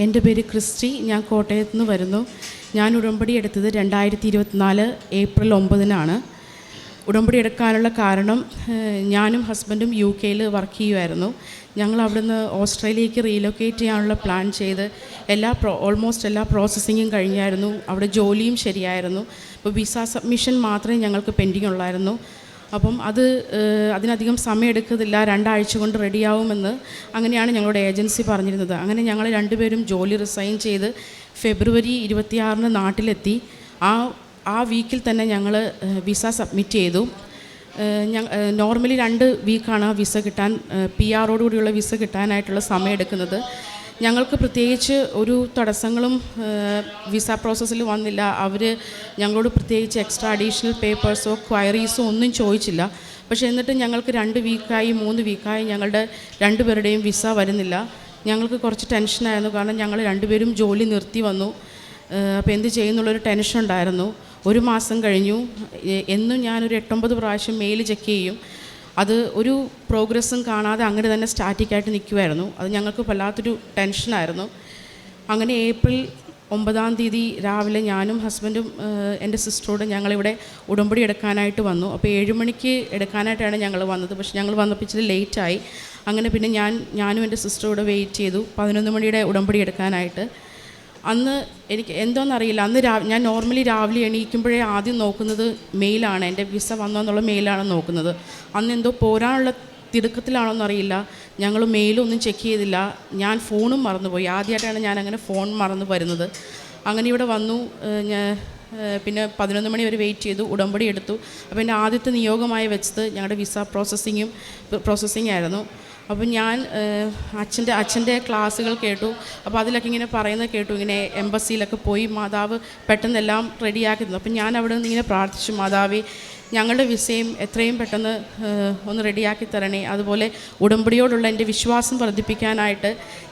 എന്റെ പേര് ക്രിസ്റ്റി ഞാൻ കോട്ടയത്ത് നിന്ന് വരുന്നു. ഞാൻ ഉടമ്പടി എടുത്തത് രണ്ടായിരത്തി ഇരുപത്തിനാല് ഏപ്രിൽ ഒമ്പതിനാണ്. ഉടമ്പടി എടുക്കാനുള്ള കാരണം ഞാനും ഹസ്ബൻഡും യു കെയിൽ വർക്ക് ചെയ്യുമായിരുന്നു ഞങ്ങൾ അവിടുന്ന് ഓസ്ട്രേലിയക്ക് റീലൊക്കേറ്റ് ചെയ്യാനുള്ള പ്ലാൻ ചെയ്ത് എല്ലാ പ്രോ ഓൾമോസ്റ്റ് എല്ലാ പ്രോസസ്സിങ്ങും കഴിഞ്ഞായിരുന്നു. അവിടെ ജോലിയും ശരിയായിരുന്നു. അപ്പോൾ വിസ സബ്മിഷൻ മാത്രമേ ഞങ്ങൾക്ക് പെൻഡിങ് ഉള്ളായിരുന്നു അപ്പം അത് അതിനധികം സമയം എടുക്കത്തില്ല രണ്ടാഴ്ച കൊണ്ട് റെഡിയാവുമെന്ന് അങ്ങനെയാണ് ഞങ്ങളുടെ ഏജൻസി പറഞ്ഞിരുന്നത്. അങ്ങനെ ഞങ്ങൾ രണ്ടുപേരും ജോലി റിസൈൻ ചെയ്ത് ഫെബ്രുവരി ഇരുപത്തിയാറിന് നാട്ടിലെത്തി. ആ ആ വീക്കിൽ തന്നെ ഞങ്ങൾ വിസ സബ്മിറ്റ് ചെയ്തു. നോർമലി രണ്ട് വീക്കാണ് വിസ കിട്ടാൻ പി ആറോടുകൂടിയുള്ള വിസ കിട്ടാനായിട്ടുള്ള സമയം എടുക്കുന്നത് ഞങ്ങൾക്ക് പ്രത്യേകിച്ച് ഒരു തടസ്സങ്ങളും വിസ പ്രോസസ്സിൽ വന്നില്ല. അവർ ഞങ്ങളോട് പ്രത്യേകിച്ച് എക്സ്ട്രാ അഡീഷണൽ പേപ്പേഴ്സോ ക്വയറീസോ ഒന്നും ചോദിച്ചില്ല. പക്ഷേ എന്നിട്ട് ഞങ്ങൾക്ക് രണ്ട് വീക്കായി മൂന്ന് വീക്കായി ഞങ്ങളുടെ രണ്ടുപേരുടെയും വിസ വരുന്നില്ല. ഞങ്ങൾക്ക് കുറച്ച് ടെൻഷനായിരുന്നു കാരണം ഞങ്ങൾ രണ്ടുപേരും ജോലി നിർത്തി വന്നു. അപ്പോൾ എന്ത് ചെയ്യുന്നുള്ളൊരു ടെൻഷൻ ഉണ്ടായിരുന്നു. ഒരു മാസം കഴിഞ്ഞു. എന്നും ഞാനൊരു എട്ടൊമ്പത് പ്രാവശ്യം മെയിൽ ചെക്ക് ചെയ്യും. അത് ഒരു പ്രോഗ്രസ്സും കാണാതെ അങ്ങനെ തന്നെ സ്റ്റാറ്റിക്കായിട്ട് നിൽക്കുമായിരുന്നു അത് ഞങ്ങൾക്ക് വല്ലാത്തൊരു ടെൻഷനായിരുന്നു അങ്ങനെ ഏപ്രിൽ ഒമ്പതാം തീയതി രാവിലെ ഞാനും ഹസ്ബൻഡും എന്റെ സിസ്റ്ററോടും ഞങ്ങളിവിടെ ഉടമ്പടി എടുക്കാനായിട്ട് വന്നു. അപ്പോൾ ഏഴ് മണിക്ക് എടുക്കാനായിട്ടാണ് ഞങ്ങൾ വന്നത്. പക്ഷേ ഞങ്ങൾ വന്നപ്പോൾ ഇച്ചിരി ലേറ്റായി അങ്ങനെ പിന്നെ ഞാൻ ഞാനും എന്റെ സിസ്റ്ററോട് വെയിറ്റ് ചെയ്തു. പതിനൊന്ന് മണിയുടെ ഉടമ്പടി എടുക്കാനായിട്ട്. അന്ന് എനിക്ക് എന്തോന്നറിയില്ല. അന്ന് രാ ഞാൻ നോർമലി രാവിലെ എണീക്കുമ്പോഴേ ആദ്യം നോക്കുന്നത് മെയിലാണ്. എന്റെ വിസ വന്നോ എന്നുള്ള മെയിലാണ് നോക്കുന്നത്. അന്ന് എന്തോ പോരാനുള്ള തിടുക്കത്തിലാണോന്ന് അറിയില്ല ഞങ്ങൾ മെയിലൊന്നും ചെക്ക് ചെയ്തില്ല. ഞാൻ ഫോണും മറന്നുപോയി. ആദ്യമായിട്ടാണ് ഞാൻ അങ്ങനെ ഫോൺ മറന്നു വരുന്നത്. അങ്ങനെ ഇവിടെ വന്നു. ഞാൻ പിന്നെ പതിനൊന്ന് മണി വരെ വെയിറ്റ് ചെയ്തു. ഉടമ്പടി എടുത്തു. അപ്പോൾ എന്റെ ആദ്യത്തെ നിയോഗമായി വെച്ചത് ഞങ്ങളുടെ വിസ പ്രോസസ്സിങ്ങും പ്രോസസ്സിങ് ആയിരുന്നു. അപ്പം ഞാൻ അച്ഛന്റെ അച്ഛന്റെ ക്ലാസ്സുകൾ കേട്ടു. അപ്പോൾ അതിലൊക്കെ ഇങ്ങനെ പറയുന്നത് കേട്ടു. ഇങ്ങനെ എംബസിയിലൊക്കെ പോയി മാതാവ് പെട്ടെന്നെല്ലാം റെഡിയാക്കി തന്നു അപ്പം ഞാൻ അവിടെ നിന്ന് ഇങ്ങനെ പ്രാർത്ഥിച്ചു മാതാവേ ഞങ്ങളുടെ വിസയും എത്രയും പെട്ടെന്ന് ഒന്ന് റെഡിയാക്കി തരണേ. അതുപോലെ ഉടമ്പടിയോടുള്ള എന്റെ വിശ്വാസം വർദ്ധിപ്പിക്കാനായിട്ട്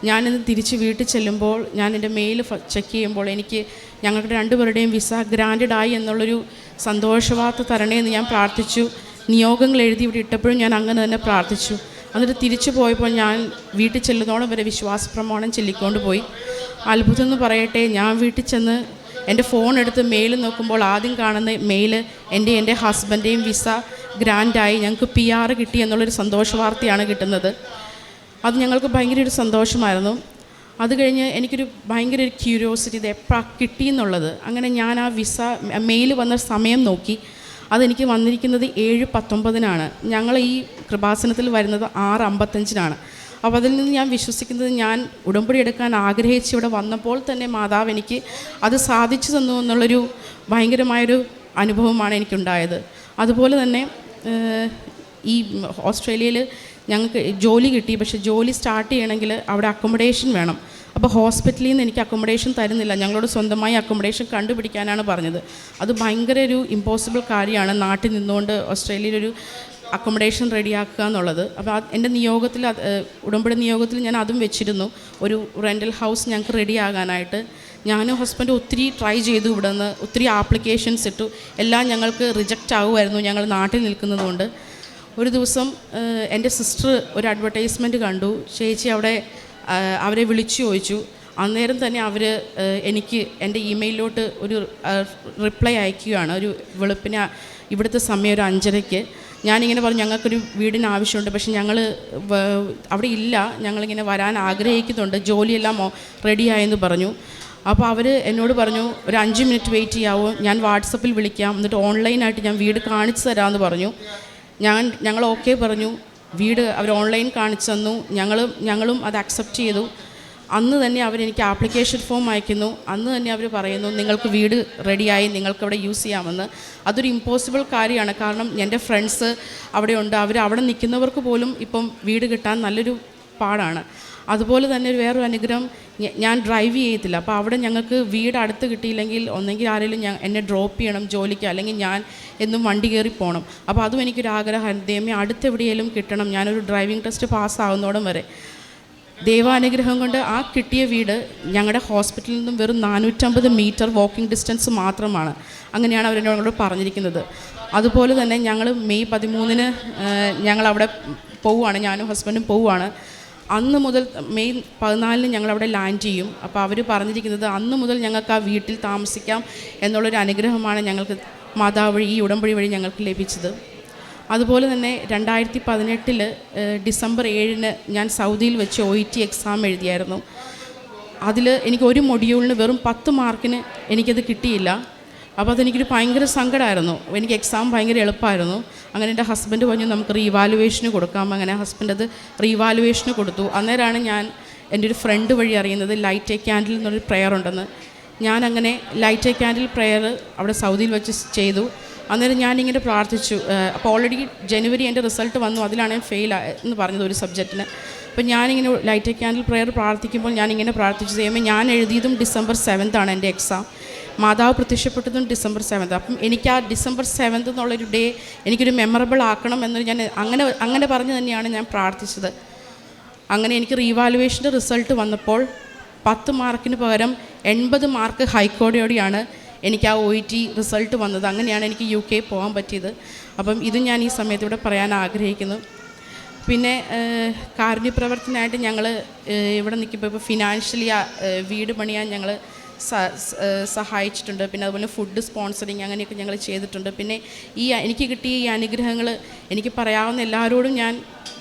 ഞാനിന്ന് തിരിച്ച് വീട്ടിൽ ചെല്ലുമ്പോൾ ഞാൻ എന്റെ മെയിൽ ചെക്ക് ചെയ്യുമ്പോൾ എനിക്ക് ഞങ്ങളുടെ രണ്ടുപേരുടെയും വിസ ഗ്രാൻഡഡ് ആയി എന്നുള്ളൊരു സന്തോഷവാർത്ത തരണേ എന്ന് ഞാൻ പ്രാർത്ഥിച്ചു. നിയോഗങ്ങൾ എഴുതി ഇവിടെ ഇട്ടപ്പോഴും ഞാൻ അങ്ങനെ തന്നെ പ്രാർത്ഥിച്ചു. എന്നിട്ട് തിരിച്ചു പോയപ്പോൾ ഞാൻ വീട്ടിൽ ചെല്ലുന്നോളം വരെ വിശ്വാസ പ്രമാണം ചൊല്ലിക്കൊണ്ട് പോയി. അത്ഭുതം എന്ന് പറയട്ടെ ഞാൻ വീട്ടിൽ ചെന്ന് എന്റെ ഫോൺ എടുത്ത് മെയിൽ നോക്കുമ്പോൾ ആദ്യം കാണുന്ന മെയിൽ എന്റെ എന്റെ ഹസ്ബന്റെയും വിസ ഗ്രാൻഡായി ഞങ്ങൾക്ക് പി ആർ കിട്ടി എന്നുള്ളൊരു സന്തോഷ വാർത്തയാണ് കിട്ടുന്നത്. അത് ഞങ്ങൾക്ക് ഭയങ്കര ഒരു സന്തോഷമായിരുന്നു. അത് കഴിഞ്ഞ് എനിക്കൊരു ഭയങ്കര ഒരു ക്യൂരിയോസിറ്റി ഇത് എപ്പോഴാണ് കിട്ടിയെന്നുള്ളത്. അങ്ങനെ ഞാൻ ആ വിസ മെയിൽ വന്ന സമയം നോക്കി. അതെനിക്ക് വന്നിരിക്കുന്നത് ഏഴ് പത്തൊമ്പതിനാണ്. ഞങ്ങൾ ഈ കൃപാസനത്തിൽ വരുന്നത് ആറ് അമ്പത്തഞ്ചിനാണ്. അപ്പോൾ അതിൽ നിന്ന് ഞാൻ വിശ്വസിക്കുന്നത് ഞാൻ ഉടമ്പടി എടുക്കാൻ ആഗ്രഹിച്ച് ഇവിടെ വന്നപ്പോൾ തന്നെ മാതാവ് എനിക്ക് അത് സാധിച്ചു തന്നു എന്നുള്ളൊരു ഭയങ്കരമായൊരു അനുഭവമാണ് എനിക്കുണ്ടായത്. അതുപോലെ തന്നെ ഈ ഓസ്ട്രേലിയയിൽ ഞങ്ങൾക്ക് ജോലി കിട്ടി. പക്ഷേ ജോലി സ്റ്റാർട്ട് ചെയ്യണമെങ്കിൽ അവിടെ അക്കോമഡേഷൻ വേണം. അപ്പോൾ ഹോസ്പിറ്റലിൽ നിന്ന് എനിക്ക് അക്കോമഡേഷൻ തരുന്നില്ല. ഞങ്ങളോട് സ്വന്തമായി അക്കോമഡേഷൻ കണ്ടുപിടിക്കാനാണ് പറഞ്ഞത്. അത് ഭയങ്കര ഒരു ഇമ്പോസിബിൾ കാര്യമാണ് നാട്ടിൽ നിന്നുകൊണ്ട് ഓസ്ട്രേലിയയിലൊരു അക്കോമഡേഷൻ റെഡിയാക്കുക എന്നുള്ളത്. അപ്പോൾ എന്റെ നിയോഗത്തിൽ ഉടമ്പടി നിയോഗത്തിൽ ഞാൻ അതും വെച്ചിരുന്നു. ഒരു റെന്റൽ ഹൗസ് ഞങ്ങൾക്ക് റെഡിയാകാനായിട്ട് ഞാനും ഹസ്ബൻഡ് ഒത്തിരി ട്രൈ ചെയ്തു ഇവിടെ നിന്ന് ഒത്തിരി ആപ്ലിക്കേഷൻസ് ഇട്ടു. എല്ലാം ഞങ്ങൾക്ക് റിജക്റ്റ് ആകുമായിരുന്നു ഞങ്ങൾ നാട്ടിൽ നിൽക്കുന്നതുകൊണ്ട്. ഒരു ദിവസം എന്റെ സിസ്റ്റർ ഒരു അഡ്വർടൈസ്മെന്റ് കണ്ടു. ചേച്ചി അവിടെ അവരെ വിളിച്ചു ചോദിച്ചു. അന്നേരം തന്നെ അവർ എനിക്ക് എന്റെ ഇമെയിലിലോട്ട് ഒരു റിപ്ലൈ അയക്കുകയാണ്. ഒരു വെളുപ്പിന് ഇവിടുത്തെ സമയം ഒരു അഞ്ചരയ്ക്ക്. ഞാനിങ്ങനെ പറഞ്ഞു ഞങ്ങൾക്കൊരു വീടിന് ആവശ്യമുണ്ട്. പക്ഷെ ഞങ്ങൾ അവിടെ ഇല്ല. ഞങ്ങളിങ്ങനെ വരാൻ ആഗ്രഹിക്കുന്നുണ്ട്. ജോലിയെല്ലാം റെഡിയായെന്ന് പറഞ്ഞു. അപ്പോൾ അവർ എന്നോട് പറഞ്ഞു ഒരു അഞ്ച് മിനിറ്റ് വെയിറ്റ് ചെയ്യാവോ. ഞാൻ വാട്സപ്പിൽ വിളിക്കാം. എന്നിട്ട് ഓൺലൈനായിട്ട് ഞാൻ വീട് കാണിച്ചു തരാമെന്ന് പറഞ്ഞു. ഞാൻ ഞങ്ങൾ ഓക്കെ പറഞ്ഞു. വീട് അവർ ഓൺലൈൻ കാണിച്ചു തന്നു. ഞങ്ങളും ഞങ്ങളും അത് അക്സെപ്റ്റ് ചെയ്തു. അന്ന് തന്നെ അവരെനിക്ക് ആപ്ലിക്കേഷൻ ഫോം അയക്കുന്നു. അന്ന് തന്നെ അവർ പറയുന്നു നിങ്ങൾക്ക് വീട് റെഡിയായി നിങ്ങൾക്ക് അവിടെ യൂസ് ചെയ്യാമെന്ന്. അതൊരു ഇമ്പോസിബിൾ കാര്യമാണ്. കാരണം എന്റെ ഫ്രണ്ട്സ് അവിടെയുണ്ട് അവർ അവിടെ നിൽക്കുന്നവർക്ക് പോലും ഇപ്പം വീട് കിട്ടാൻ നല്ലൊരു പാടാണ്. അതുപോലെ തന്നെ ഒരു വേറൊരു അനുഗ്രഹം ഞാൻ ഡ്രൈവ് ചെയ്യത്തില്ല. അപ്പോൾ അവിടെ ഞങ്ങൾക്ക് വീട് അടുത്ത് കിട്ടിയില്ലെങ്കിൽ ഒന്നെങ്കിൽ ആരെങ്കിലും ഞാൻ എന്നെ ഡ്രോപ്പ് ചെയ്യണം ജോലിക്ക് അല്ലെങ്കിൽ ഞാൻ എന്നും വണ്ടി കയറി പോകണം അപ്പോൾ അതും എനിക്കൊരു ആഗ്രഹം. ദൈവമേ അടുത്തെവിടെയെങ്കിലും കിട്ടണം. ഞാനൊരു ഡ്രൈവിംഗ് ടെസ്റ്റ് പാസ്സാവുന്നോടം വരെ. ദൈവാനുഗ്രഹം കൊണ്ട് ആ കിട്ടിയ വീട് ഞങ്ങളുടെ ഹോസ്പിറ്റലിൽ നിന്നും വെറും നാനൂറ്റമ്പത് മീറ്റർ വാക്കിംഗ് ഡിസ്റ്റൻസ് മാത്രമാണ്. അങ്ങനെയാണ് അവരെന്നോട് പറഞ്ഞിരിക്കുന്നത്. അതുപോലെ തന്നെ ഞങ്ങൾ മെയ് പതിമൂന്നിന് ഞങ്ങളവിടെ പോവുകയാണ് ഞാനും ഹസ്ബൻഡും പോവുകയാണ് അന്ന് മുതൽ മെയ് പതിനാലിന് ഞങ്ങളവിടെ ലാൻഡ് ചെയ്യും. അപ്പോൾ അവർ പറഞ്ഞിരിക്കുന്നത് അന്ന് മുതൽ ഞങ്ങൾക്ക് ആ വീട്ടിൽ താമസിക്കാം എന്നുള്ളൊരു അനുഗ്രഹമാണ് ഞങ്ങൾക്ക് മാതാവ് വഴി ഈ ഉടമ്പടി വഴി ഞങ്ങൾക്ക് ലഭിച്ചത്. അതുപോലെ തന്നെ രണ്ടായിരത്തി പതിനെട്ടിൽ ഡിസംബർ ഏഴിന് ഞാൻ സൗദിയിൽ വെച്ച് ഒ ടി എക്സാം എഴുതിയായിരുന്നു. അതിൽ എനിക്ക് ഒരു മൊഡ്യൂളിന് വെറും പത്ത് മാർക്കിന് എനിക്കത് കിട്ടിയില്ല. അപ്പോൾ അതെനിക്കൊരു ഭയങ്കര സങ്കടമായിരുന്നു എനിക്ക് എക്സാം ഭയങ്കര എളുപ്പമായിരുന്നു. അങ്ങനെ എന്റെ ഹസ്ബൻഡ് പറഞ്ഞു നമുക്ക് റീവാലുവേഷന് കൊടുക്കാം. അങ്ങനെ ഹസ്ബൻഡ് അത് റീവാലുവേഷന് കൊടുത്തു. അന്നേരമാണ് ഞാൻ എന്റെ ഒരു ഫ്രണ്ട് വഴി അറിയുന്നത് ലൈറ്റ് എ ക്യാൻഡിൽ എന്നൊരു പ്രെയർ ഉണ്ടെന്ന്. ഞാൻ അങ്ങനെ ലൈറ്റ് എ ക്യാൻഡിൽ പ്രെയർ അവിടെ സൗദിയിൽ വെച്ച് ചെയ്തു. അന്നേരം ഞാനിങ്ങനെ പ്രാർത്ഥിച്ചു. അപ്പോൾ ഓൾറെഡി ജനുവരി എന്റെ റിസൾട്ട് വന്നു. അതിലാണ് ഞാൻ ഫെയിൽ എന്ന് പറഞ്ഞത് ഒരു സബ്ജക്റ്റിന് അപ്പോൾ ഞാനിങ്ങനെ ലൈറ്റ് എ ക്യാൻഡിൽ പ്രെയർ പ്രാർത്ഥിക്കുമ്പോൾ ഞാനിങ്ങനെ പ്രാർത്ഥിച്ചു. ചെയ്യുമ്പോൾ ഞാൻ എഴുതിയതും ഡിസംബർ സെവൻത്താണ് എന്റെ എക്സാം മാതാവ് പ്രത്യക്ഷപ്പെട്ടതും ഡിസംബർ സെവൻത് അപ്പം എനിക്ക് ആ ഡിസംബർ സെവൻത് എന്നുള്ളൊരു ഡേ എനിക്കൊരു മെമ്മറബിൾ ആക്കണം എന്ന് ഞാൻ അങ്ങനെ അങ്ങനെ പറഞ്ഞ് തന്നെയാണ് ഞാൻ പ്രാർത്ഥിച്ചത്. അങ്ങനെ എനിക്ക് റീവാലുവേഷന്റെ റിസൾട്ട് വന്നപ്പോൾ പത്ത് മാർക്കിന് പകരം എൺപത് മാർക്ക് ഹൈക്കോടതിയോടെയാണ് എനിക്ക് ആ ഒ ടി റിസൾട്ട് വന്നത്. അങ്ങനെയാണ് എനിക്ക് യു കെ പോകാൻ പറ്റിയത്. അപ്പം ഇത് ഞാൻ ഈ സമയത്ത് ഇവിടെ പറയാൻ ആഗ്രഹിക്കുന്നു. പിന്നെ കാരുണ്യപ്രവർത്തനമായിട്ട് ഞങ്ങൾ ഇവിടെ നിൽക്കുമ്പോൾ ഇപ്പോൾ ഫിനാൻഷ്യലി വീട് പണിയാൻ ഞങ്ങൾ സഹായിച്ചിട്ടുണ്ട്. പിന്നെ അതുപോലെ ഫുഡ് സ്പോൺസറിങ് അങ്ങനെയൊക്കെ ഞങ്ങൾ ചെയ്തിട്ടുണ്ട്. പിന്നെ ഈ എനിക്ക് കിട്ടിയ ഈ അനുഗ്രഹങ്ങൾ എനിക്ക് പറയാവുന്ന എല്ലാവരോടും ഞാൻ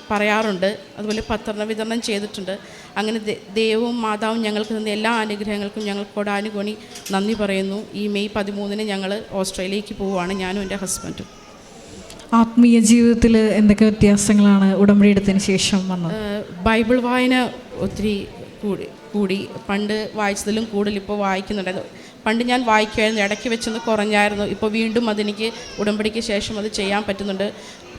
പറയാറുണ്ട്. അതുപോലെ പത്രണ വിതരണം ചെയ്തിട്ടുണ്ട്. അങ്ങനെ ദൈവവും മാതാവും ഞങ്ങൾക്ക് തന്ന എല്ലാ അനുഗ്രഹങ്ങൾക്കും ഞങ്ങൾ കൊടാനുകോണി നന്ദി പറയുന്നു. ഈ മെയ് പതിമൂന്നിന് ഞങ്ങൾ ഓസ്ട്രേലിയക്ക് പോവുകയാണ് ഞാനും എന്റെ ഹസ്ബൻഡും. ആത്മീയ ജീവിതത്തിൽ എന്തൊക്കെ വ്യത്യാസങ്ങളാണ് ഉടമ്പടി എടുത്തതിന് ശേഷം വന്നത്? ബൈബിൾ വായന ഒത്തിരി കൂടി കൂടി പണ്ട് വായിച്ചതിലും കൂടുതൽ ഇപ്പോൾ വായിക്കുന്നുണ്ടായിരുന്നു പണ്ട് ഞാൻ വായിക്കുമായിരുന്നു ഇടയ്ക്ക് വെച്ചൊന്ന് കുറഞ്ഞായിരുന്നു. ഇപ്പോൾ വീണ്ടും അതെനിക്ക് ഉടമ്പടിക്ക് ശേഷം അത് ചെയ്യാൻ പറ്റുന്നുണ്ട്.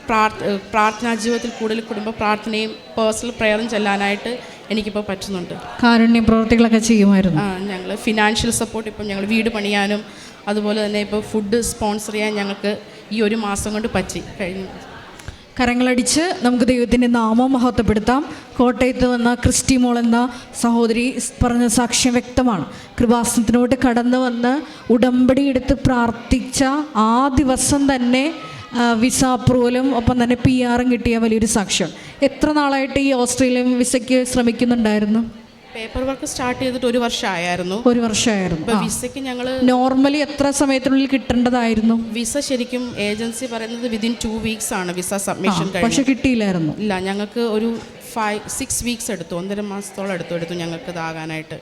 പ്രാർത്ഥ പ്രാർത്ഥനാ ജീവിതത്തിൽ കൂടുതൽ കുടുംബ പ്രാർത്ഥനയും പേഴ്സണൽ പ്രയറും ചെല്ലാനായിട്ട് എനിക്കിപ്പോൾ പറ്റുന്നുണ്ട്. കാരുണ്യ പ്രവർത്തികളൊക്കെ ചെയ്യുമായിരുന്നു. ആ ഞങ്ങൾ ഫിനാൻഷ്യൽ സപ്പോർട്ട് ഇപ്പം ഞങ്ങൾ വീട് പണിയാനും അതുപോലെ തന്നെ ഇപ്പോൾ ഫുഡ് സ്പോൺസർ ചെയ്യാൻ ഞങ്ങൾക്ക് ഈ ഒരു മാസം കൊണ്ട് പറ്റി. കഴിഞ്ഞു. കരങ്ങളടിച്ച് നമുക്ക് ദൈവത്തിന്റെ നാമം മഹത്വപ്പെടുത്താം. കോട്ടയത്ത് വന്ന ക്രിസ്റ്റി മോൾ എന്ന സഹോദരി പറഞ്ഞ സാക്ഷ്യം വ്യക്തമാണ്. കൃപാസനത്തിനോട്ട് കടന്നു വന്ന് ഉടമ്പടി എടുത്ത് പ്രാർത്ഥിച്ച ആ ദിവസം തന്നെ വിസ അപ്രൂവലും ഒപ്പം തന്നെ പി ആറും കിട്ടിയ വലിയൊരു സാക്ഷ്യം. എത്ര നാളായിട്ട് ഈ ഓസ്ട്രേലിയൻ വിസയ്ക്ക് ശ്രമിക്കുന്നുണ്ടായിരുന്നു? പേപ്പർ വർക്ക് സ്റ്റാർട്ട് ചെയ്തിട്ട് ഒരു വർഷമായിരുന്നു ഒരു വർഷമായിരുന്നു. ഇപ്പോൾ വിസയ്ക്ക് ഞങ്ങൾ നോർമലി എത്ര സമയത്തിനുള്ളിൽ കിട്ടേണ്ടതായിരുന്നു? വിസ ശരിക്കും ഏജൻസി പറയുന്നത് വിതിൻ ടു വീക്സ് ആണ് വിസ സബ്മിഷൻ കഴിഞ്ഞു പക്ഷെ കിട്ടിയില്ലായിരുന്നു. ഇല്ല ഞങ്ങൾക്ക് ഒരു ഫൈവ് സിക്സ് വീക്സ് എടുത്തു. ഒന്നര മാസത്തോളം എടുത്തു എടുത്തു ഞങ്ങൾക്ക് ഇതാകാനായിട്ട്.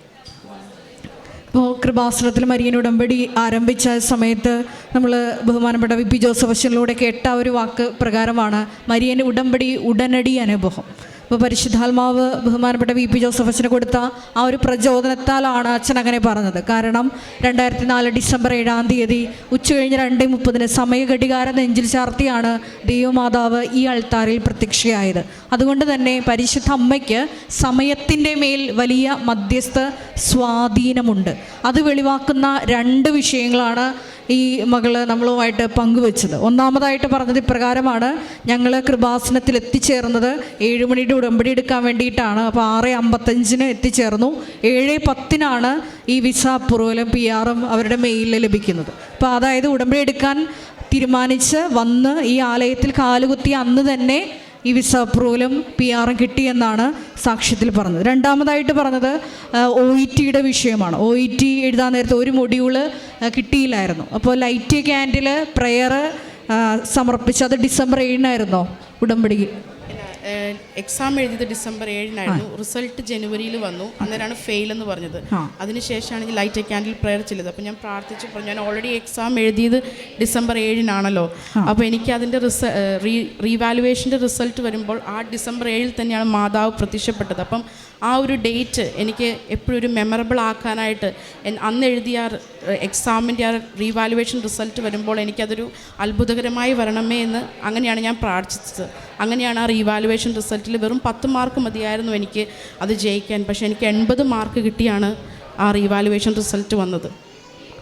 ഇപ്പോൾ കൃപാസനത്തിൽ മരിയൻ ഉടമ്പടി ആരംഭിച്ച സമയത്ത് നമ്മൾ ബഹുമാനപ്പെട്ട വി പി ജോസഫ് അച്ഛനിലൂടെ കേട്ട ഒരു വാക്ക് പ്രകാരമാണ് മരിയൻ ഉടമ്പടി ഉടനടി അനുഭവം. അപ്പോൾ പരിശുദ്ധാത്മാവ് ബഹുമാനപ്പെട്ട വി പി ജോസഫ് അച്ഛന് കൊടുത്ത ആ ഒരു പ്രചോദനത്താലാണ് അച്ഛൻ അങ്ങനെ പറഞ്ഞത്. കാരണം രണ്ടായിരത്തി നാല് ഡിസംബർ ഏഴാം തീയതി ഉച്ച കഴിഞ്ഞ് രണ്ട് മുപ്പതിന് സമയഘടികാരം നെഞ്ചിൽ ചാർത്തിയാണ് ദൈവമാതാവ് ഈ അൾത്താറിൽ പ്രത്യക്ഷയായത്. അതുകൊണ്ട് തന്നെ പരിശുദ്ധ അമ്മയ്ക്ക് സമയത്തിന്റെ മേൽ വലിയ മധ്യസ്ഥ സ്വാധീനമുണ്ട്. അത് വെളിവാക്കുന്ന രണ്ട് വിഷയങ്ങളാണ് ഈ മകൾ നമ്മളുമായിട്ട് പങ്കുവെച്ചത്. ഒന്നാമതായിട്ട് പറഞ്ഞത് ഇപ്രകാരമാണ്. ഞങ്ങൾ കൃപാസനത്തിൽ എത്തിച്ചേർന്നത് ഏഴുമണിയുടെ ഉടമ്പടി എടുക്കാൻ വേണ്ടിയിട്ടാണ്. അപ്പോൾ ആറ് അമ്പത്തഞ്ചിന് എത്തിച്ചേർന്നു. ഏഴ് പത്തിനാണ് ഈ വിസ അപ്രൂവലും പി ആറും അവരുടെ മെയിലിൽ ലഭിക്കുന്നത്. അപ്പോൾ അതായത് ഉടമ്പടി എടുക്കാൻ തീരുമാനിച്ച് വന്ന് ഈ ആലയത്തിൽ കാലുകുത്തി അന്ന് തന്നെ ഈ വിസ അപ്രൂവലും പി ആറും കിട്ടിയെന്നാണ് സാക്ഷ്യത്തിൽ പറഞ്ഞത്. രണ്ടാമതായിട്ട് പറഞ്ഞത് ഒ ഇ ടിയുടെ വിഷയമാണ്. ഒ ഇ ടി എഴുതാൻ നേരത്തെ ഒരു മൊഡ്യൂൾ കിട്ടിയില്ലായിരുന്നു. അപ്പോൾ ലൈറ്റ് ക്യാൻഡിൽ പ്രെയർ സമർപ്പിച്ച് അത് ഡിസംബർ ഏഴിനായിരുന്നോ? ഉടമ്പടി എക്സാം എഴുതിയത് ഡിസംബർ ഏഴിനായിരുന്നു. റിസൾട്ട് ജനുവരിയിൽ വന്നു. അന്നേരമാണ് ഫെയിൽ എന്ന് പറഞ്ഞത്. അതിനുശേഷമാണ് ഈ ലൈറ്റ് ക്യാൻഡിൽ പ്രെയർ ചെയ്തത്. അപ്പോൾ ഞാൻ പ്രാർത്ഥിച്ചു. പറഞ്ഞു ഞാൻ ഓൾറെഡി എക്സാം എഴുതിയത് ഡിസംബർ ഏഴിനാണല്ലോ. അപ്പോൾ എനിക്ക് അതിന്റെ റിസ റീ റീവാലുവേഷന്റെ റിസൾട്ട് വരുമ്പോൾ ആ ഡിസംബർ ഏഴിൽ തന്നെയാണ് മാതാവ് പ്രത്യക്ഷപ്പെട്ടത്. അപ്പം ആ ഒരു ഡേറ്റ് എനിക്ക് എപ്പോഴും ഒരു മെമ്മറബിൾ ആക്കാനായിട്ട് അന്ന് എഴുതിയ എക്സാമിന്റെ ആ റീവാലുവേഷൻ റിസൾട്ട് വരുമ്പോൾ എനിക്കതൊരു അത്ഭുതകരമായി വരണമേ എന്ന് അങ്ങനെയാണ് ഞാൻ പ്രാർത്ഥിച്ചത്. അങ്ങനെയാണ് ആ റീവാലുവേഷൻ റിസൾട്ടിൽ വെറും പത്ത് മാർക്ക് മതിയായിരുന്നു എനിക്ക് അത് ജയിക്കാൻ. പക്ഷേ എനിക്ക് എൺപത് മാർക്ക് കിട്ടിയാണ് ആ റീവാലുവേഷൻ റിസൾട്ട് വന്നത്.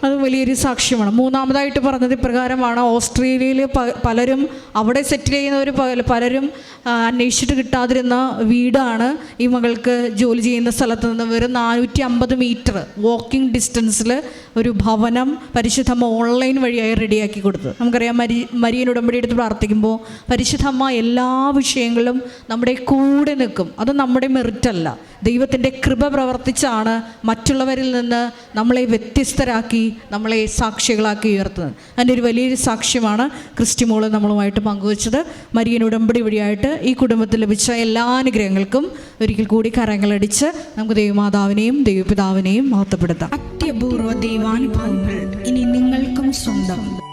അത് വലിയൊരു സാക്ഷ്യമാണ്. മൂന്നാമതായിട്ട് പറഞ്ഞത് ഇപ്രകാരമാണ്. ഓസ്ട്രേലിയയിൽ പലരും അവിടെ സെറ്റിൽ ചെയ്യുന്നവർ പലരും അന്വേഷിച്ചിട്ട് കിട്ടാതിരുന്ന വീടാണ് ഈ മകൾക്ക് ജോലി ചെയ്യുന്ന സ്ഥലത്ത് നിന്ന് വെറും നാനൂറ്റി അമ്പത് മീറ്റർ വാക്കിംഗ് ഡിസ്റ്റൻസിൽ ഒരു ഭവനം പരിശുദ്ധമ്മ ഓൺലൈൻ വഴിയായി റെഡിയാക്കി കൊടുത്തത്. നമുക്കറിയാം മരി മരിയൻ ഉടമ്പടി എടുത്ത് പ്രാർത്ഥിക്കുമ്പോൾ പരിശുദ്ധമ്മ എല്ലാ വിഷയങ്ങളും നമ്മുടെ കൂടെ നിൽക്കും. അത് നമ്മുടെ മെറിറ്റല്ല ദൈവത്തിന്റെ കൃപ പ്രവർത്തിച്ചാണ് മറ്റുള്ളവരിൽ നിന്ന് നമ്മളെ വ്യത്യസ്തരാക്കി നമ്മളെ സാക്ഷികളാക്കി ഉയർത്തുന്നത്. അതിന്റെ ഒരു വലിയൊരു സാക്ഷ്യമാണ് ക്രിസ്റ്റിമോൾ നമ്മളുമായിട്ട് പങ്കുവച്ചത്. മരിയൻ ഉടമ്പടി വഴിയായിട്ട് ഈ കുടുംബത്തിൽ ലഭിച്ച എല്ലാ അനുഗ്രഹങ്ങൾക്കും ഒരിക്കൽ കൂടി കരങ്ങളടിച്ച് നമുക്ക് ദൈവമാതാവിനെയും ദൈവപിതാവിനെയും മഹത്വപ്പെടുത്താം. അത്യപൂർവ ദൈവാനുഭവങ്ങൾ ഇനി നിങ്ങൾക്കും സ്വന്തം.